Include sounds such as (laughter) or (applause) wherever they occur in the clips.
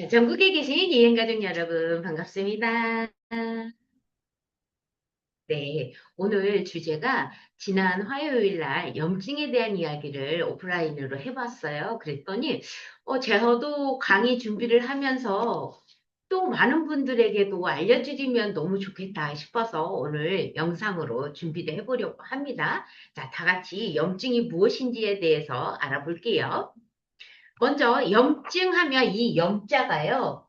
네, 전국에 계신 이행가족 여러분, 반갑습니다. 네, 오늘 주제가 지난 화요일 날 염증에 대한 이야기를 오프라인으로 해봤어요. 그랬더니, 어, 저도 강의 준비를 하면서 또 많은 분들에게도 알려드리면 너무 좋겠다 싶어서 오늘 영상으로 준비를 해보려고 합니다. 자, 다 같이 염증이 무엇인지에 대해서 알아볼게요. 먼저 염증하면 이 염자가요.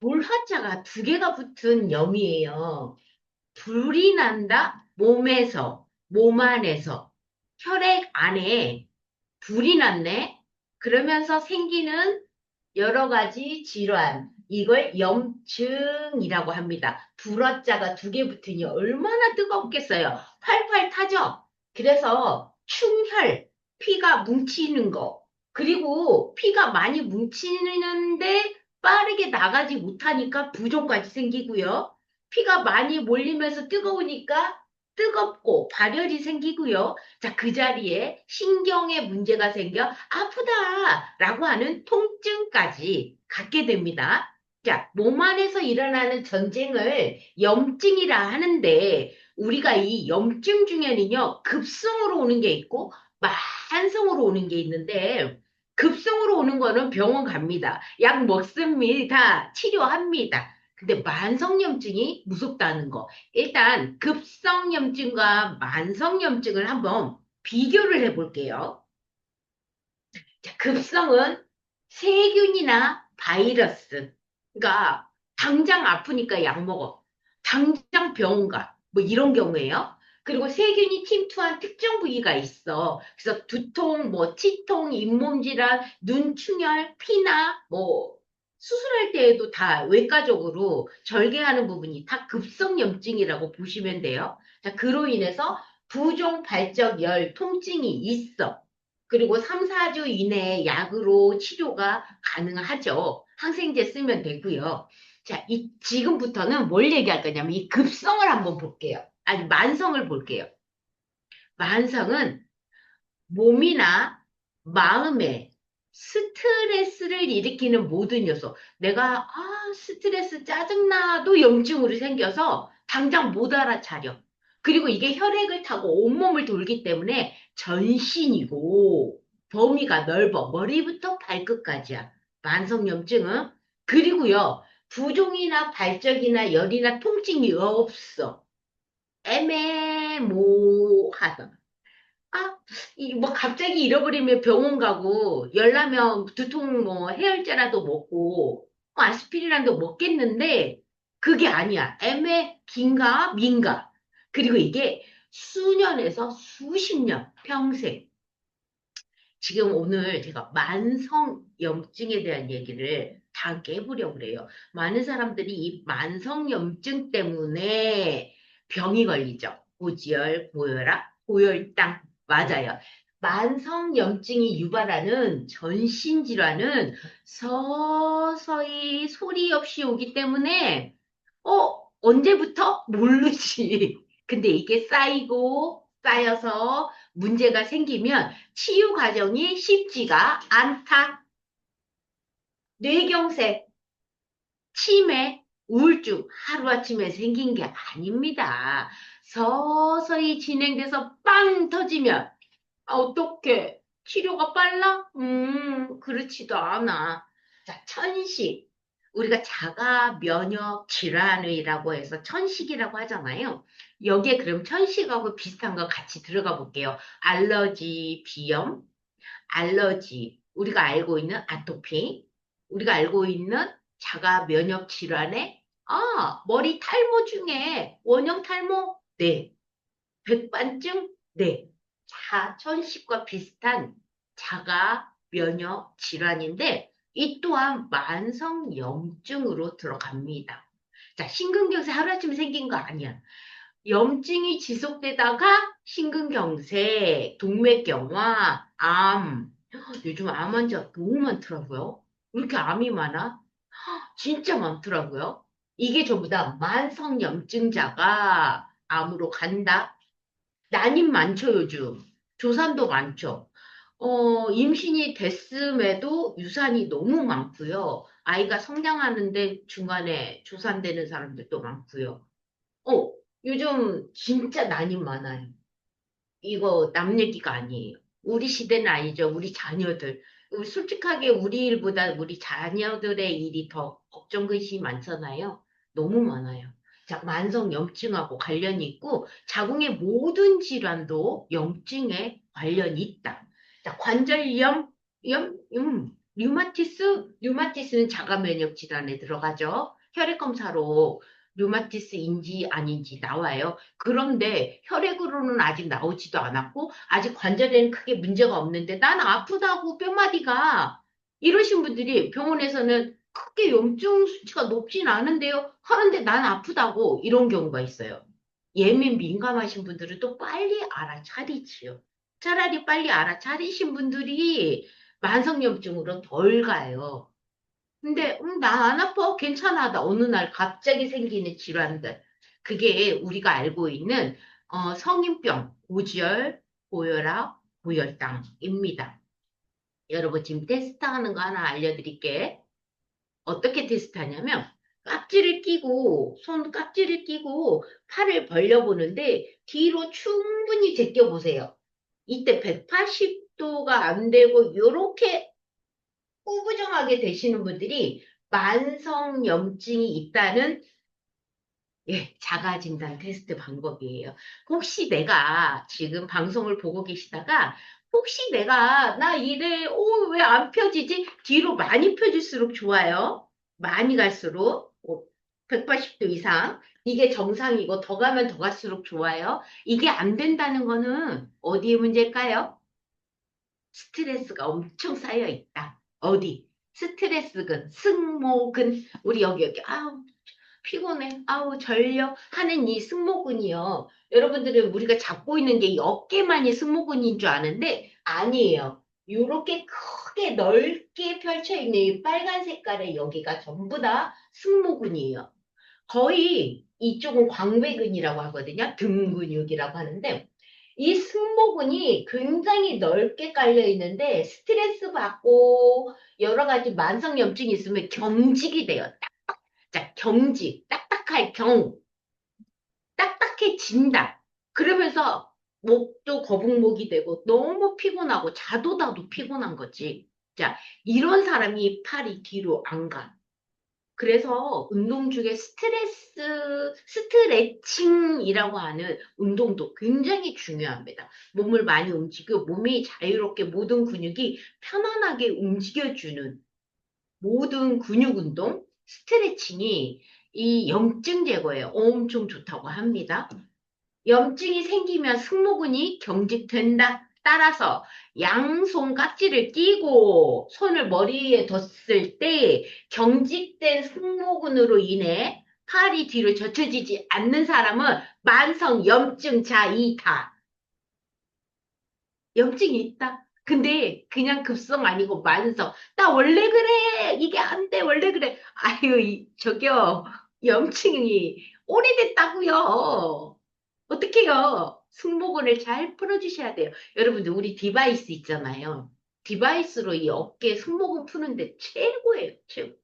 물화자가 두 개가 붙은 염이에요. 불이 난다? 몸에서, 몸 안에서, 혈액 안에 불이 났네? 그러면서 생기는 여러 가지 질환. 이걸 염증이라고 합니다. 불화자가 두 개 붙으니 얼마나 뜨겁겠어요. 팔팔 타죠? 그래서 충혈, 피가 뭉치는 거. 그리고 피가 많이 뭉치는데 빠르게 나가지 못하니까 부종까지 생기고요. 피가 많이 몰리면서 뜨거우니까 뜨겁고 발열이 생기고요. 자, 그 자리에 신경에 문제가 생겨 아프다라고 하는 통증까지 갖게 됩니다. 자, 몸 안에서 일어나는 전쟁을 염증이라 하는데 우리가 이 염증 중에는요, 급성으로 오는 게 있고 만성으로 오는 게 있는데 급성으로 오는 거는 병원 갑니다. 약 먹습니다. 치료합니다. 근데 만성염증이 무섭다는 거. 일단 급성염증과 만성염증을 한번 비교를 해볼게요. 자, 급성은 세균이나 바이러스. 그러니까 당장 아프니까 약 먹어. 당장 병원 가. 뭐 이런 경우에요. 그리고 세균이 침투한 특정 부위가 있어. 그래서 두통, 뭐 치통, 잇몸 질환, 눈 충혈, 피나 뭐 수술할 때에도 다 외과적으로 절개하는 부분이 다 급성염증이라고 보시면 돼요. 자, 그로 인해서 부종, 발적, 열, 통증이 있어. 그리고 3, 4주 이내에 약으로 치료가 가능하죠. 항생제 쓰면 되고요. 자, 이, 지금부터는 뭘 얘기할 거냐면 이 급성을 한번 볼게요. 아니, 만성을 볼게요. 만성은 몸이나 마음에 스트레스를 일으키는 모든 요소. 내가, 아, 스트레스 짜증나도 염증으로 생겨서 당장 못 알아차려. 그리고 이게 혈액을 타고 온몸을 돌기 때문에 전신이고 범위가 넓어. 머리부터 발끝까지야. 만성염증은. 그리고요, 부종이나 발적이나 열이나 통증이 없어. 애매모하다. 아, 이 뭐 갑자기 잃어버리면 병원 가고 열나면 두통 뭐 해열제라도 먹고 뭐 아스피린이라도 먹겠는데 그게 아니야. 애매 긴가 민가. 그리고 이게 수년에서 수십 년 평생. 지금 오늘 제가 만성염증에 대한 얘기를 다 함께 해보려고 그래요. 많은 사람들이 이 만성염증 때문에 병이 걸리죠. 고지혈, 고혈압, 고혈당. 맞아요. 만성염증이 유발하는 전신질환은 서서히 소리 없이 오기 때문에, 어, 언제부터? 모르지. (laughs) 근데 이게 쌓이고 쌓여서 문제가 생기면 치유 과정이 쉽지가 않다. 뇌경색, 치매, 우울증 하루아침에 생긴 게 아닙니다. 서서히 진행돼서 빵 터지면 아, 어떻게 치료가 빨라? 음, 그렇지도 않아. 자, 천식. 우리가 자가 면역 질환이라고 해서 천식이라고 하잖아요. 여기에 그럼 천식하고 비슷한 거 같이 들어가 볼게요. 알러지, 비염, 알러지, 우리가 알고 있는 아토피, 우리가 알고 있는 자가 면역 질환의 아, 머리 탈모 중에 원형 탈모? 네. 백반증? 네. 자천식과 비슷한 자가 면역 질환인데 이 또한 만성 염증으로 들어갑니다. 자, 심근경색 하루아침에 생긴 거 아니야. 염증이 지속되다가 심근경색, 동맥경화, 암. 요즘 암 환자 너무 많더라고요. 왜 이렇게 암이 많아? 진짜 많더라고요. 이게 전부 다 만성염증자가 암으로 간다. 난임 많죠, 요즘. 조산도 많죠. 어, 임신이 됐음에도 유산이 너무 많고요. 아이가 성장하는데 중간에 조산되는 사람들도 많고요. 어, 요즘 진짜 난임 많아요. 이거 남 얘기가 아니에요. 우리 시대는 아니죠. 우리 자녀들. 솔직하게 우리 일보다 우리 자녀들의 일이 더 걱정, 근심이 많잖아요. 너무 많아요. 자, 만성 염증하고 관련이 있고, 자궁의 모든 질환도 염증에 관련이 있다. 자, 관절염, 염, 음, 류마티스, 류마티스는 자가 면역 질환에 들어가죠. 혈액 검사로 류마티스인지 아닌지 나와요. 그런데 혈액으로는 아직 나오지도 않았고 아직 관절에는 크게 문제가 없는데 난 아프다고 뼈마디가 이러신 분들이 병원에서는 크게 염증 수치가 높진 않은데요. 하는데 난 아프다고 이런 경우가 있어요. 예민 민감하신 분들은 또 빨리 알아차리지요. 차라리 빨리 알아차리신 분들이 만성염증으로 덜 가요. 근데 음, 나안 아파 괜찮아 나 어느 날 갑자기 생기는 질환들 그게 우리가 알고 있는 어, 성인병 고지혈 고혈압 고혈당입니다. 여러분 지금 테스트하는 거 하나 알려드릴게. 어떻게 테스트하냐면 깍지를 끼고 손 깍지를 끼고 팔을 벌려보는데 뒤로 충분히 제껴 보세요. 이때 180도가 안 되고 이렇게 꾸부정하게 되시는 분들이 만성염증이 있다는 예, 자가진단 테스트 방법이에요. 혹시 내가 지금 방송을 보고 계시다가 혹시 내가 나 이래 오, 왜 안 펴지지? 뒤로 많이 펴질수록 좋아요. 많이 갈수록 180도 이상 이게 정상이고 더 가면 더 갈수록 좋아요. 이게 안 된다는 거는 어디에 문제일까요? 스트레스가 엄청 쌓여 있다. 어디? 스트레스근, 승모근, 우리 여기 여기 아우 피곤해, 아우 전력 하는 이 승모근이요. 여러분들은 우리가 잡고 있는 게이 어깨만이 승모근인 줄 아는데 아니에요. 이렇게 크게 넓게 펼쳐 있는 이 빨간 색깔의 여기가 전부 다 승모근이에요. 거의 이쪽은 광배근이라고 하거든요. 등 근육이라고 하는데 이 승모근이 굉장히 넓게 깔려 있는데 스트레스 받고 여러 가지 만성 염증이 있으면 경직이 돼요. 자, 경직. 딱딱할 경. 딱딱해진다. 그러면서 목도 거북목이 되고 너무 피곤하고 자도다도 피곤한 거지. 자, 이런 사람이 팔이 뒤로 안 가. 그래서 운동 중에 스트레스, 스트레칭이라고 하는 운동도 굉장히 중요합니다. 몸을 많이 움직여 몸이 자유롭게 모든 근육이 편안하게 움직여주는 모든 근육 운동, 스트레칭이 이 염증 제거에 엄청 좋다고 합니다. 염증이 생기면 승모근이 경직된다. 따라서 양손 깍지를 끼고 손을 머리에 뒀을 때 경직된 승모근으로 인해 팔이 뒤로 젖혀지지 않는 사람은 만성 염증 자이다. 염증이 있다. 근데 그냥 급성 아니고 만성. 나 원래 그래. 이게 안 돼. 원래 그래. 아유, 저기요. 염증이 오래됐다고요. 어떡해요? 승모근을 잘 풀어주셔야 돼요. 여러분들, 우리 디바이스 있잖아요. 디바이스로 이 어깨 승모근 푸는데 최고예요, 최고.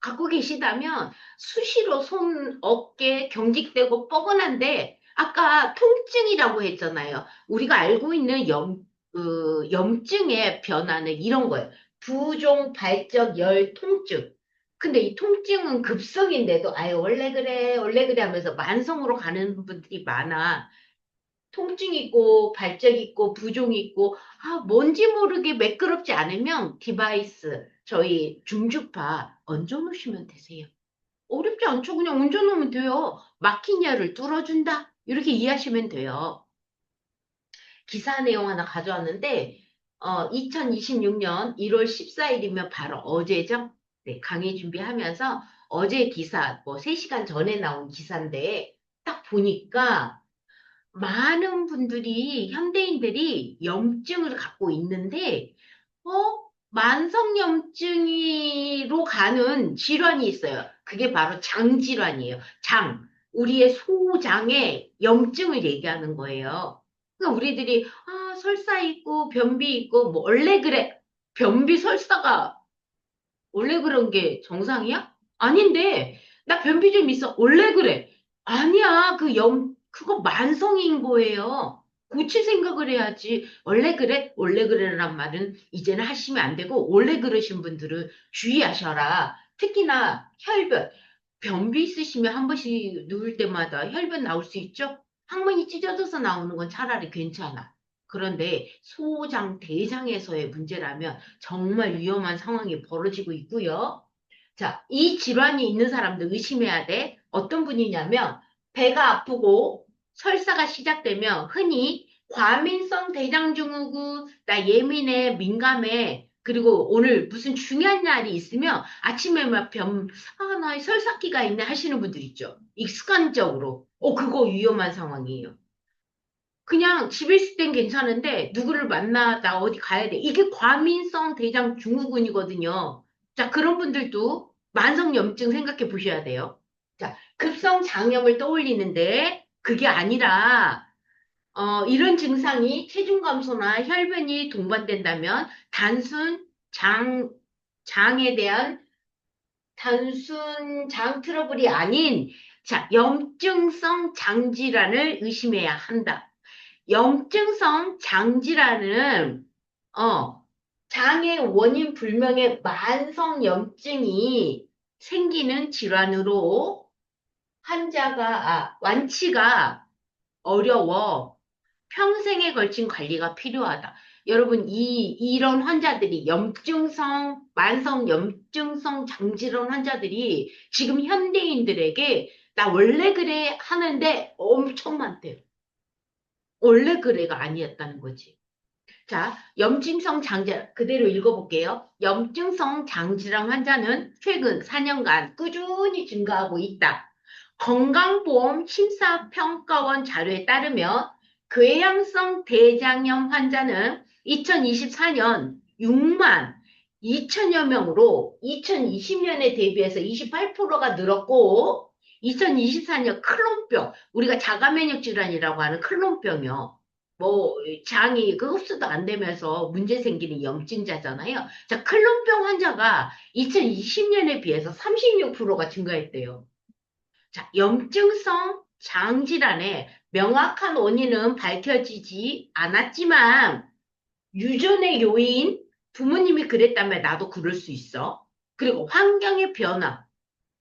갖고 계시다면 수시로 손, 어깨 경직되고 뻐근한데 아까 통증이라고 했잖아요. 우리가 알고 있는 염, 그, 염증의 변화는 이런 거예요. 부종 발적 열 통증. 근데 이 통증은 급성인데도 아유 원래 그래 원래 그래 하면서 만성으로 가는 분들이 많아. 통증 있고 발작 있고 부종 있고 아 뭔지 모르게 매끄럽지 않으면 디바이스 저희 중주파 얹어 놓으시면 되세요. 어렵지 않죠. 그냥 얹어 놓으면 돼요. 혈을 뚫어준다. 이렇게 이해하시면 돼요. 기사 내용 하나 가져왔는데 어, 2026년 1월 14일이면 바로 어제죠. 네, 강의 준비하면서 어제 기사, 뭐 3시간 전에 나온 기사인데 딱 보니까 많은 분들이, 현대인들이 염증을 갖고 있는데, 어? 만성염증으로 가는 질환이 있어요. 그게 바로 장 질환이에요. 장. 우리의 소장에 염증을 얘기하는 거예요. 그러니까 우리들이 아, 설사 있고 변비 있고 뭐 원래 그래. 변비 설사가 원래 그런 게 정상이야? 아닌데 나 변비 좀 있어. 원래 그래. 아니야. 그 염, 그거 만성인 거예요. 고칠 생각을 해야지. 원래 그래? 원래 그래란 말은 이제는 하시면 안 되고 원래 그러신 분들은 주의하셔라. 특히나 혈변. 변비 있으시면 한 번씩 누울 때마다 혈변 나올 수 있죠? 항문이 찢어져서 나오는 건 차라리 괜찮아. 그런데 소장, 대장에서의 문제라면 정말 위험한 상황이 벌어지고 있고요. 자, 이 질환이 있는 사람들 의심해야 돼. 어떤 분이냐면 배가 아프고 설사가 시작되면 흔히 과민성 대장증후군, 나 예민해, 민감해, 그리고 오늘 무슨 중요한 날이 있으면 아침에 막 변, 아, 나 설사기가 있네 하시는 분들 있죠. 익숙한적으로. 어, 그거 위험한 상황이에요. 그냥 집에 있을 땐 괜찮은데 누구를 만나 나 어디 가야 돼. 이게 과민성 대장 증후군이거든요. 자, 그런 분들도 만성염증 생각해 보셔야 돼요. 자, 급성 장염을 떠올리는데 그게 아니라 어, 이런 증상이 체중 감소나 혈변이 동반된다면 단순 장 장에 대한 단순 장 트러블이 아닌 자, 염증성 장질환을 의심해야 한다. 염증성 장질환은 어, 장의 원인 불명의 만성 염증이 생기는 질환으로 환자가 아, 완치가 어려워 평생에 걸친 관리가 필요하다. 여러분 이 이런 환자들이 염증성 만성 염증성 장질환 환자들이 지금 현대인들에게 나 원래 그래 하는데 엄청 많대요. 원래 그래가 아니었다는 거지. 자, 염증성 장질환 그대로 읽어볼게요. 염증성 장질환 환자는 최근 4년간 꾸준히 증가하고 있다. 건강보험 심사평가원 자료에 따르면 궤양성 대장염 환자는 2024년 6만 2천여 명으로 2020년에 대비해서 28%가 늘었고 2024년 클론병, 우리가 자가면역 질환이라고 하는 클론병이요. 뭐 장이 그 흡수도 안 되면서 문제 생기는 염증자잖아요. 자, 클론병 환자가 2020년에 비해서 36%가 증가했대요. 자, 염증성 장질환의 명확한 원인은 밝혀지지 않았지만 유전의 요인, 부모님이 그랬다면 나도 그럴 수 있어. 그리고 환경의 변화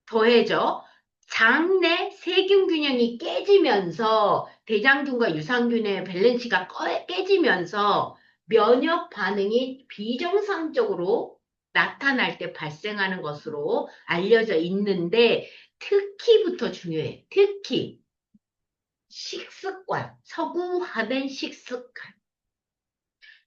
더해져 장내 세균 균형이 깨지면서 대장균과 유산균의 밸런스가 깨지면서 면역 반응이 비정상적으로 나타날 때 발생하는 것으로 알려져 있는데 특히부터 중요해. 특히 식습관, 서구화된 식습관.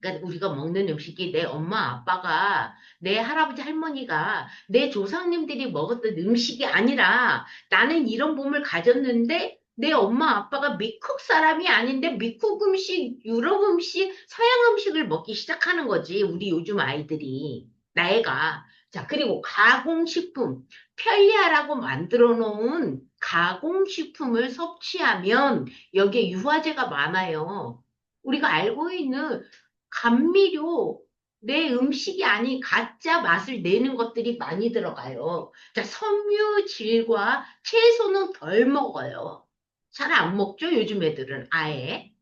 그러니까 우리가 먹는 음식이 내 엄마, 아빠가, 내 할아버지, 할머니가, 내 조상님들이 먹었던 음식이 아니라 나는 이런 몸을 가졌는데 내 엄마, 아빠가 미국 사람이 아닌데 미국 음식, 유럽 음식, 서양 음식을 먹기 시작하는 거지. 우리 요즘 아이들이. 나애가. 자, 그리고 가공식품. 편리하라고 만들어 놓은 가공식품을 섭취하면 여기에 유화제가 많아요. 우리가 알고 있는 감미료, 내 음식이 아닌 가짜 맛을 내는 것들이 많이 들어가요. 자, 섬유질과 채소는 덜 먹어요. 잘 안 먹죠, 요즘 애들은 아예.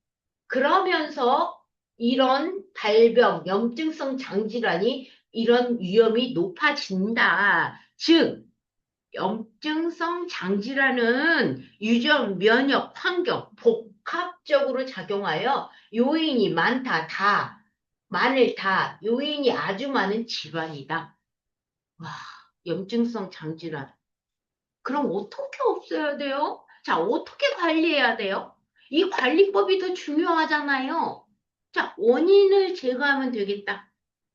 그러면서 이런 발병, 염증성 장질환이 이런 위험이 높아진다. 즉, 염증성 장질환은 유전, 면역, 환경, 복합적으로 작용하여 요인이 많다, 다. 많을 다 요인이 아주 많은 질환이다. 와, 염증성 장질환. 그럼 어떻게 없애야 돼요? 자, 어떻게 관리해야 돼요? 이 관리법이 더 중요하잖아요. 자, 원인을 제거하면 되겠다.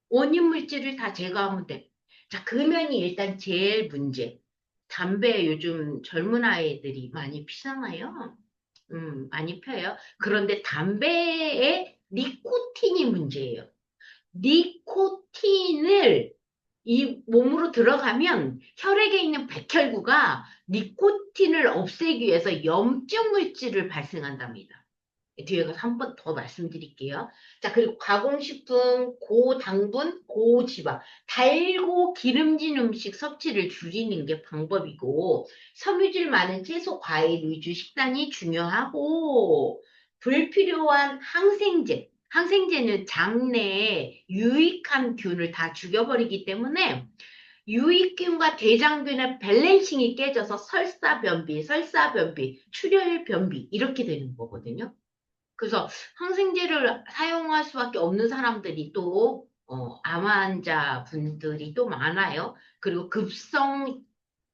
원인 물질을 다 제거하면 돼. 자, 금연이 일단 제일 문제. 담배 요즘 젊은 아이들이 많이 피잖아요. 음, 많이 펴요. 그런데 담배에 니코틴이 문제예요. 니코틴을 이 몸으로 들어가면 혈액에 있는 백혈구가 니코틴을 없애기 위해서 염증 물질을 발생한답니다. 뒤에 가서 한 번 더 말씀드릴게요. 자, 그리고 가공식품, 고당분, 고지방, 달고 기름진 음식 섭취를 줄이는 게 방법이고, 섬유질 많은 채소, 과일 위주 식단이 중요하고, 불필요한 항생제, 항생제는 장내에 유익한 균을 다 죽여버리기 때문에 유익균과 대장균의 밸런싱이 깨져서 설사 변비, 설사 변비, 출혈 변비 이렇게 되는 거거든요. 그래서 항생제를 사용할 수밖에 없는 사람들이 또 어, 암 환자 분들이 또 많아요. 그리고 급성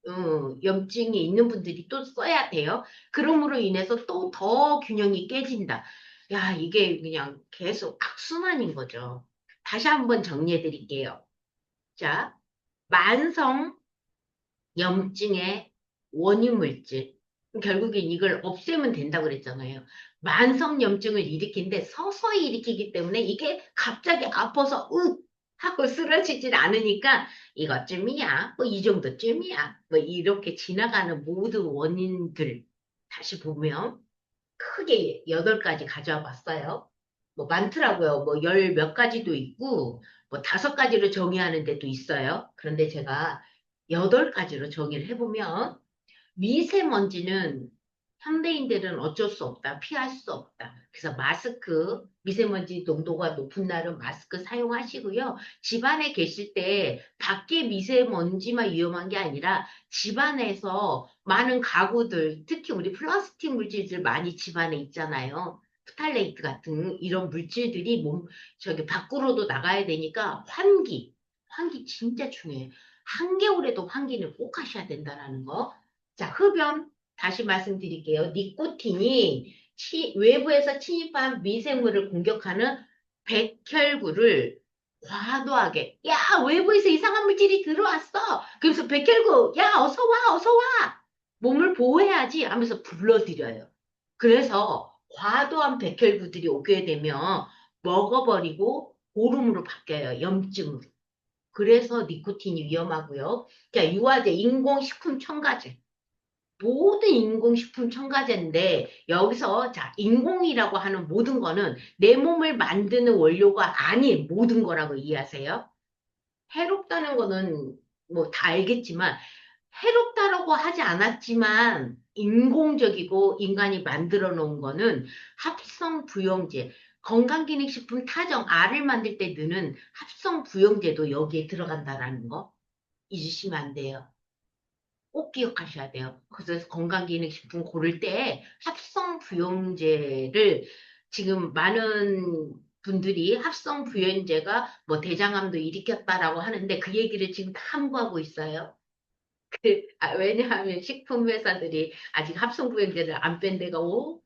어, 염증이 있는 분들이 또 써야 돼요. 그럼으로 인해서 또 더 균형이 깨진다. 야, 이게 그냥 계속 악순환인 거죠. 다시 한번 정리해 드릴게요. 자, 만성 염증의 원인 물질. 결국엔 이걸 없애면 된다고 그랬잖아요. 만성 염증을 일으키는데 서서히 일으키기 때문에 이게 갑자기 아파서 으 하고 쓰러지질 않으니까 이것쯤이야. 뭐 이 정도쯤이야. 뭐 이렇게 지나가는 모든 원인들 다시 보면 크게 여덟 가지 가져와 봤어요. 뭐 많더라고요. 뭐 열 몇 가지도 있고 뭐 다섯 가지로 정의하는 데도 있어요. 그런데 제가 여덟 가지로 정의를 해보면 미세먼지는 현대인들은 어쩔 수 없다. 피할 수 없다. 그래서 마스크, 미세먼지 농도가 높은 날은 마스크 사용하시고요. 집안에 계실 때 밖에 미세먼지만 위험한 게 아니라 집안에서 많은 가구들, 특히 우리 플라스틱 물질들 많이 집안에 있잖아요. 프탈레이트 같은 이런 물질들이 몸, 저기 밖으로도 나가야 되니까 환기, 환기 진짜 중요해요. 한겨울에도 환기는 꼭 하셔야 된다는 거. 자, 흡연. 다시 말씀드릴게요. 니코틴이 치- 외부에서 침입한 미생물을 공격하는 백혈구를 과도하게, 야, 외부에서 이상한 물질이 들어왔어. 그래서 백혈구, 야, 어서 와, 어서 와. 몸을 보호해야지 하면서 불러들여요. 그래서 과도한 백혈구들이 오게 되면 먹어버리고 고름으로 바뀌어요. 염증으로. 그래서 니코틴이 위험하고요. 자, 유화제, 인공식품 첨가제. 모든 인공식품 첨가제인데 여기서 자 인공이라고 하는 모든 거는 내 몸을 만드는 원료가 아닌 모든 거라고 이해하세요. 해롭다는 거는 뭐 다 알겠지만 해롭다라고 하지 않았지만 인공적이고 인간이 만들어 놓은 거는 합성 부용제 건강기능식품 타정 알을 만들 때 넣는 합성 부용제도 여기에 들어간다라는 거 잊으시면 안 돼요. 꼭 기억하셔야 돼요. 그래서 건강기능식품 고를 때 합성 부용제를 지금 많은 분들이 합성 부용제가 뭐 대장암도 일으켰다라고 하는데 그 얘기를 지금 다 함구하고 있어요. 그, 아, 왜냐하면 식품 회사들이 아직 합성 부용제를 안 뺀 데가 워낙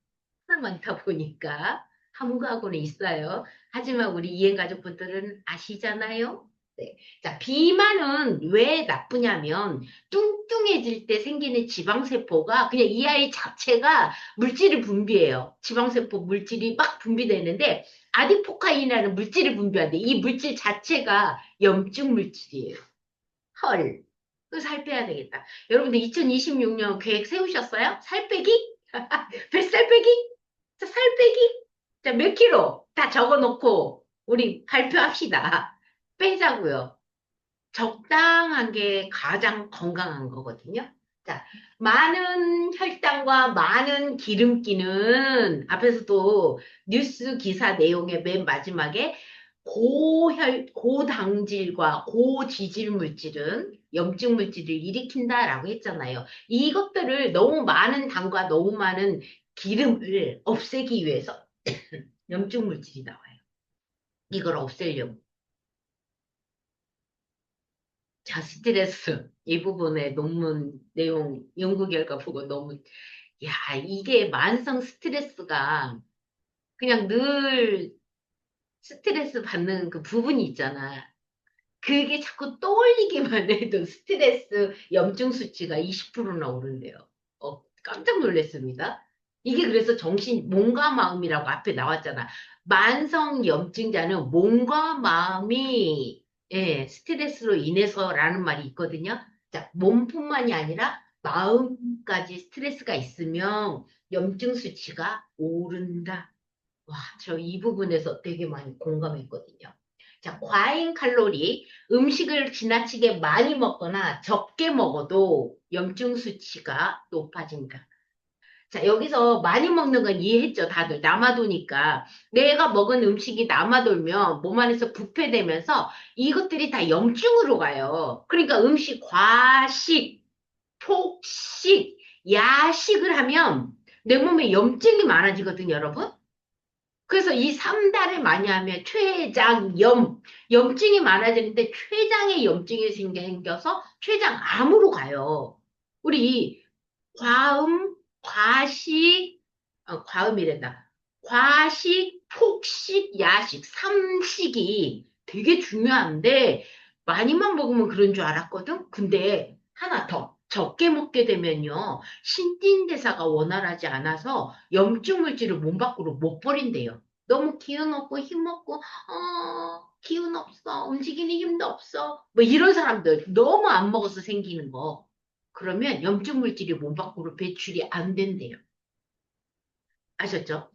많다 보니까 함구하고는 있어요. 하지만 우리 이행가족분들은 아시잖아요. 네. 자, 비만은 왜 나쁘냐면 뚱뚱해질 때 생기는 지방세포가 그냥 이 아이 자체가 물질을 분비해요. 지방세포 물질이 막 분비되는데 아디포카인이라는 물질을 분비하는데 이 물질 자체가 염증 물질이에요. 헐. 그 살 빼야 되겠다. 여러분들 2026년 계획 세우셨어요? 살 빼기? (laughs) 뱃살 빼기? 자, 살 빼기? 자, 몇 킬로? 다 적어 놓고 우리 발표합시다. 빼자고요. 적당한 게 가장 건강한 거거든요. 자, 많은 혈당과 많은 기름기는 앞에서도 뉴스 기사 내용의 맨 마지막에 고혈, 고당질과 고지질 물질은 염증 물질을 일으킨다라고 했잖아요. 이것들을 너무 많은 당과 너무 많은 기름을 없애기 위해서 (coughs) 염증 물질이 나와요. 이걸 없애려고. 자, 스트레스. 이 부분의 논문 내용, 연구 결과 보고 너무, 야, 이게 만성 스트레스가 그냥 늘 스트레스 받는 그 부분이 있잖아. 그게 자꾸 떠올리기만 (laughs) 해도 스트레스 염증 수치가 20%나 오른대요. 어, 깜짝 놀랐습니다. 이게 그래서 정신, 몸과 마음이라고 앞에 나왔잖아. 만성 염증자는 몸과 마음이 예, 스트레스로 인해서라는 말이 있거든요. 자, 몸뿐만이 아니라 마음까지 스트레스가 있으면 염증 수치가 오른다. 와, 저 이 부분에서 되게 많이 공감했거든요. 자, 과잉 칼로리, 음식을 지나치게 많이 먹거나 적게 먹어도 염증 수치가 높아진다. 자, 여기서 많이 먹는 건 이해했죠, 다들. 남아도니까. 내가 먹은 음식이 남아돌면 몸 안에서 부패되면서 이것들이 다 염증으로 가요. 그러니까 음식 과식, 폭식, 야식을 하면 내 몸에 염증이 많아지거든요, 여러분. 그래서 이 삼다를 많이 하면 췌장염, 염증이 많아지는데 췌장에 염증이 생겨서 췌장암으로 가요. 우리 과음, 과식, 어, 과음이란다. 과식, 폭식, 야식, 삼식이 되게 중요한데 많이만 먹으면 그런 줄 알았거든? 근데 하나 더. 적게 먹게 되면요. 신진대사가 원활하지 않아서 염증 물질을 몸 밖으로 못 버린대요. 너무 기운 없고 힘 없고, 어, 기운 없어. 움직이는 힘도 없어. 뭐 이런 사람들 너무 안 먹어서 생기는 거. 그러면 염증 물질이 몸 밖으로 배출이 안 된대요. 아셨죠?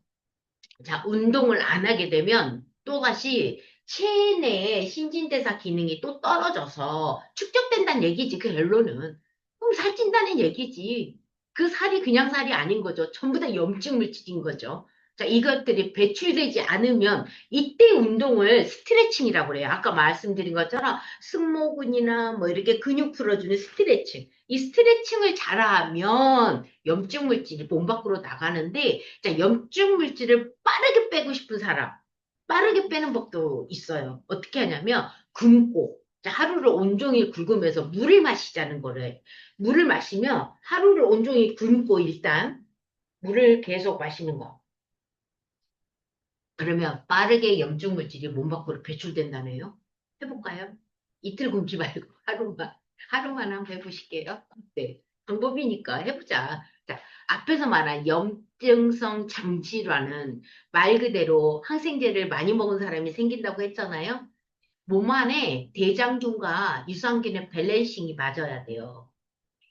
자, 운동을 안 하게 되면 또다시 체내의 신진대사 기능이 또 떨어져서 축적된다는 얘기지, 그 결론은. 그럼 살찐다는 얘기지. 그 살이 그냥 살이 아닌 거죠. 전부 다 염증 물질인 거죠. 자, 이것들이 배출되지 않으면 이때 운동을 스트레칭이라고 그래요. 아까 말씀드린 것처럼 승모근이나 뭐 이렇게 근육 풀어주는 스트레칭. 이 스트레칭을 잘하면 염증 물질이 몸 밖으로 나가는데, 자, 염증 물질을 빠르게 빼고 싶은 사람, 빠르게 빼는 법도 있어요. 어떻게 하냐면, 굶고, 자, 하루를 온종일 굶으면서 물을 마시자는 거를. 물을 마시면 하루를 온종일 굶고 일단 물을 계속 마시는 거. 그러면 빠르게 염증 물질이 몸 밖으로 배출된다네요. 해볼까요? 이틀 굶지 말고 (laughs) 하루만, 하루만 한번 해보실게요. 네. 방법이니까 해보자. 자, 앞에서 말한 염증성 장질환은 말 그대로 항생제를 많이 먹은 사람이 생긴다고 했잖아요. 몸 안에 대장균과 유산균의 밸런싱이 맞아야 돼요.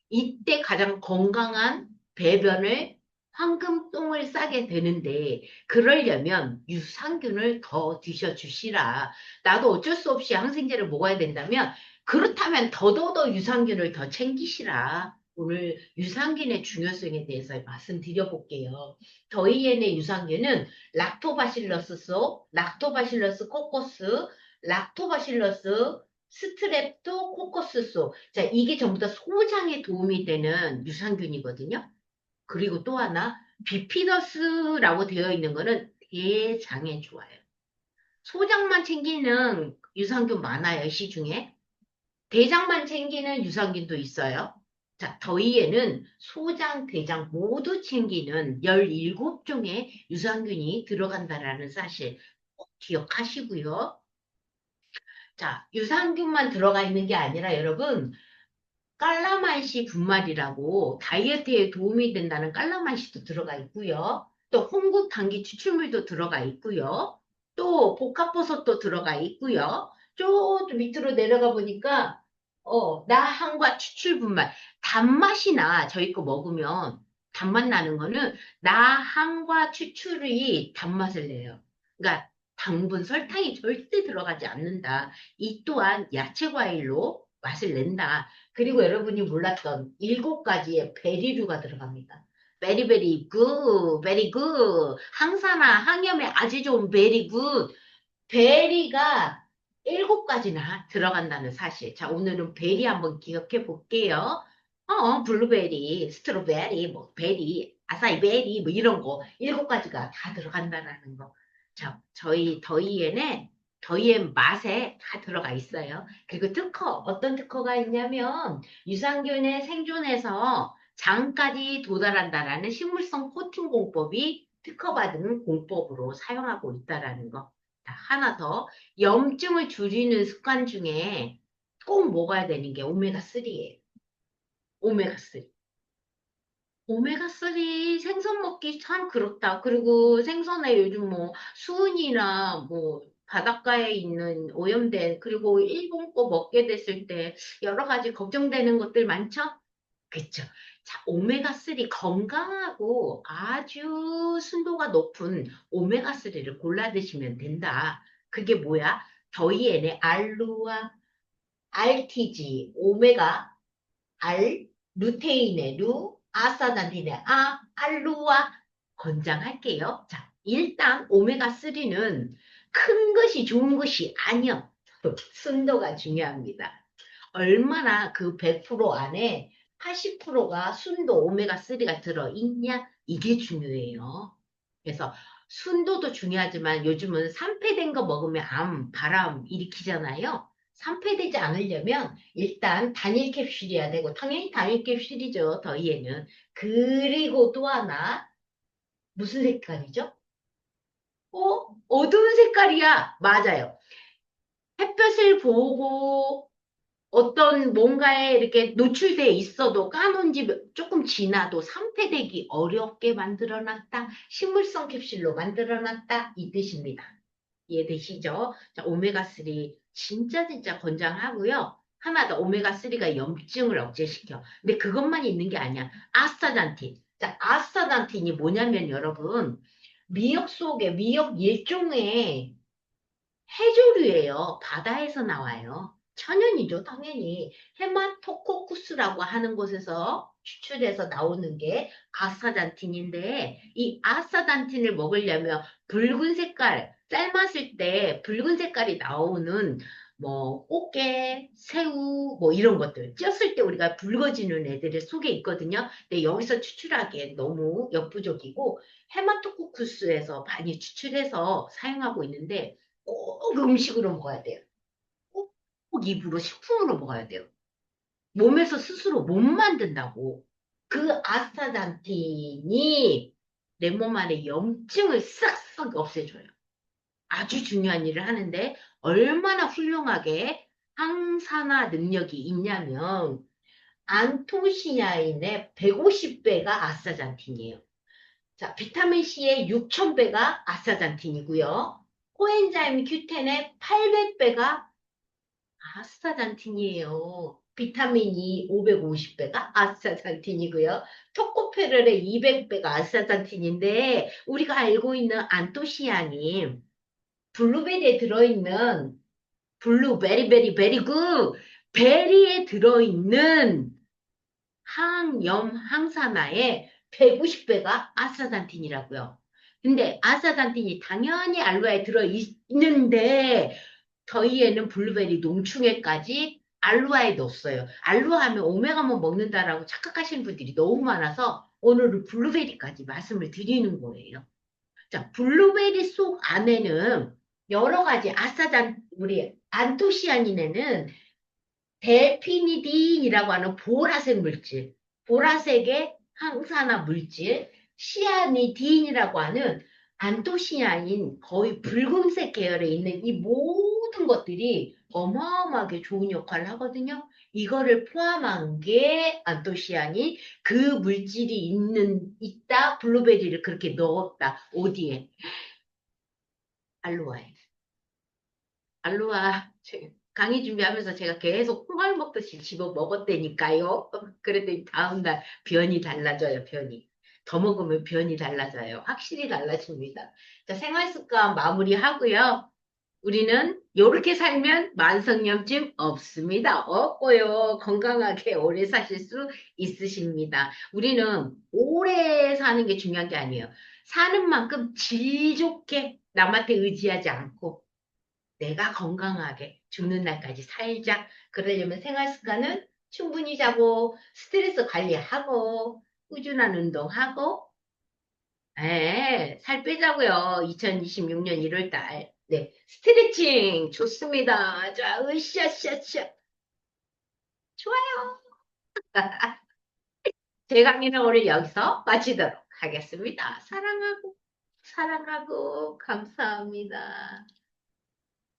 이때 가장 건강한 배변을 황금똥을 싸게 되는데 그러려면 유산균을 더 드셔주시라. 나도 어쩔 수 없이 항생제를 먹어야 된다면 그렇다면 더더더 유산균을 더 챙기시라. 오늘 유산균의 중요성에 대해서 말씀드려 볼게요. 더이엔의 유산균은 락토바실러스 속, 락토바실러스 코코스, 락토바실러스 스트랩토 코커스 속. 자, 이게 전부 다 소장에 도움이 되는 유산균이거든요. 그리고 또 하나, 비피더스라고 되어 있는 거는 대장에 좋아요. 소장만 챙기는 유산균 많아요, 시 중에. 대장만 챙기는 유산균도 있어요. 자, 더위에는 소장, 대장 모두 챙기는 17종의 유산균이 들어간다라는 사실 꼭 기억하시고요. 자, 유산균만 들어가 있는 게 아니라 여러분, 깔라만시 분말이라고 다이어트에 도움이 된다는 깔라만시도 들어가 있고요. 또 홍국 당귀 추출물도 들어가 있고요. 또 복합버섯도 들어가 있고요. 저 밑으로 내려가 보니까 어, 나항과 추출 분말 단맛이 나 저희 거 먹으면 단맛 나는 거는 나항과 추출이 단맛을 내요. 그러니까 당분, 설탕이 절대 들어가지 않는다. 이 또한 야채 과일로 맛을 낸다. 그리고 여러분이 몰랐던 일곱 가지의 베리류가 들어갑니다. 베리 베리 굿, 베리 굿. 항산화, 항염에 아주 좋은 베리 굿. 베리가 일곱 가지나 들어간다는 사실. 자, 오늘은 베리 한번 기억해 볼게요. 어, 블루베리, 스트로베리, 뭐, 베리, 아사이베리, 뭐, 이런 거. 일곱 가지가 다 들어간다는 거. 자, 저희 더이에는 더위의 맛에 다 들어가 있어요. 그리고 특허, 어떤 특허가 있냐면 유산균의 생존에서 장까지 도달한다라는 식물성 코팅 공법이 특허받은 공법으로 사용하고 있다라는 거. 하나 더, 염증을 줄이는 습관 중에 꼭 먹어야 되는 게 오메가3예요. 오메가3. 오메가3 생선 먹기 참 그렇다. 그리고 생선에 요즘 뭐 수은이나 뭐 바닷가에 있는 오염된 그리고 일본 거 먹게 됐을 때 여러 가지 걱정되는 것들 많죠? 그쵸. 자, 오메가3 건강하고 아주 순도가 높은 오메가3를 골라 드시면 된다. 그게 뭐야? 더이엔의 알루아, RTG, 오메가, 알, 루테인의 루, 아사단틴의 아, 알루아 권장할게요. 자, 일단 오메가3는 큰 것이 좋은 것이 아니요. 순도가 중요합니다. 얼마나 그 100% 안에 80%가 순도 오메가3가 들어있냐? 이게 중요해요. 그래서 순도도 중요하지만 요즘은 산패된 거 먹으면 암, 바람 일으키잖아요. 산패되지 않으려면 일단 단일 캡슐이어야 되고 당연히 단일 캡슐이죠. 더위에는. 그리고 또 하나 무슨 색깔이죠? 어? 어두운 색깔이야. 맞아요. 햇볕을 보고 어떤 뭔가에 이렇게 노출돼 있어도 까놓은 지 조금 지나도 산패되기 어렵게 만들어놨다. 식물성 캡슐로 만들어놨다. 이 뜻입니다. 이해되시죠? 자, 오메가3 진짜 진짜 권장하고요. 하나 더 오메가3가 염증을 억제시켜. 근데 그것만 있는 게 아니야. 아스타잔틴. 자, 아스타잔틴이 뭐냐면 여러분 미역 속에 미역 일종의 해조류예요. 바다에서 나와요. 천연이죠, 당연히. 헤마토코쿠스라고 하는 곳에서 추출해서 나오는 게 아스타잔틴인데 이 아스타잔틴을 먹으려면 붉은 색깔, 삶았을 때 붉은 색깔이 나오는 뭐 꽃게, 새우 뭐 이런 것들 쪘을 때 우리가 붉어지는 애들이 속에 있거든요. 근데 여기서 추출하기엔 너무 역부족이고 헤마토코쿠스에서 많이 추출해서 사용하고 있는데 꼭 음식으로 먹어야 돼요. 꼭 입으로 식품으로 먹어야 돼요. 몸에서 스스로 못 만든다고. 그 아스타잔틴이 내 몸 안에 염증을 싹싹 없애줘요. 아주 중요한 일을 하는데 얼마나 훌륭하게 항산화 능력이 있냐면 안토시아닌의 150배가 아스타잔틴이에요. 자, 비타민 C의 6000배가 아스타잔틴이고요. 코엔자임 Q10의 800배가 아스타잔틴이에요. 비타민 E 550배가 아스타잔틴이고요. 토코페롤의 200배가 아스타잔틴인데 우리가 알고 있는 안토시아닌 블루베리에 들어있는 블루 베리 베리 베리 굿 베리에 들어있는 항염 항산화의 150배가 아스타잔틴이라고요. 근데 아스타잔틴이 당연히 알로에에 들어있는데 저희에는 블루베리 농축액까지 알로아에 넣었어요. 알로아 하면 오메가몬 먹는다라고 착각하시는 분들이 너무 많아서 오늘은 블루베리까지 말씀을 드리는 거예요. 자, 블루베리 속 안에는 여러 가지 아스타잔 우리 안토시아닌에는 데피니딘이라고 하는 보라색 물질, 보라색의 항산화 물질, 시아니딘이라고 하는 안토시아닌 거의 붉은색 계열에 있는 이 모든 것들이 어마어마하게 좋은 역할을 하거든요. 이거를 포함한 게 안토시아닌 그 물질이 있는 있다 블루베리를 그렇게 넣었다 어디에 알로아에 알로아 강의 준비하면서 제가 계속 콩알 먹듯이 집어 먹었다니까요. 그랬더니 다음날 변이 달라져요, 변이. 더 먹으면 변이 달라져요. 확실히 달라집니다. 자, 생활습관 마무리하고요. 우리는 이렇게 살면 만성염증 없습니다. 없고요. 건강하게 오래 사실 수 있으십니다. 우리는 오래 사는 게 중요한 게 아니에요. 사는 만큼 질 좋게 남한테 의지하지 않고 내가 건강하게 죽는 날까지 살자. 그러려면 생활 습관은 충분히 자고 스트레스 관리하고 꾸준한 운동하고 네, 살 빼자고요. 2026년 1월 달. 네, 스트레칭 좋습니다. 자, 으쌰쌰쌰. 좋아요. (laughs) 제 강의는 오늘 여기서 마치도록 하겠습니다. 사랑하고, 사랑하고, 감사합니다.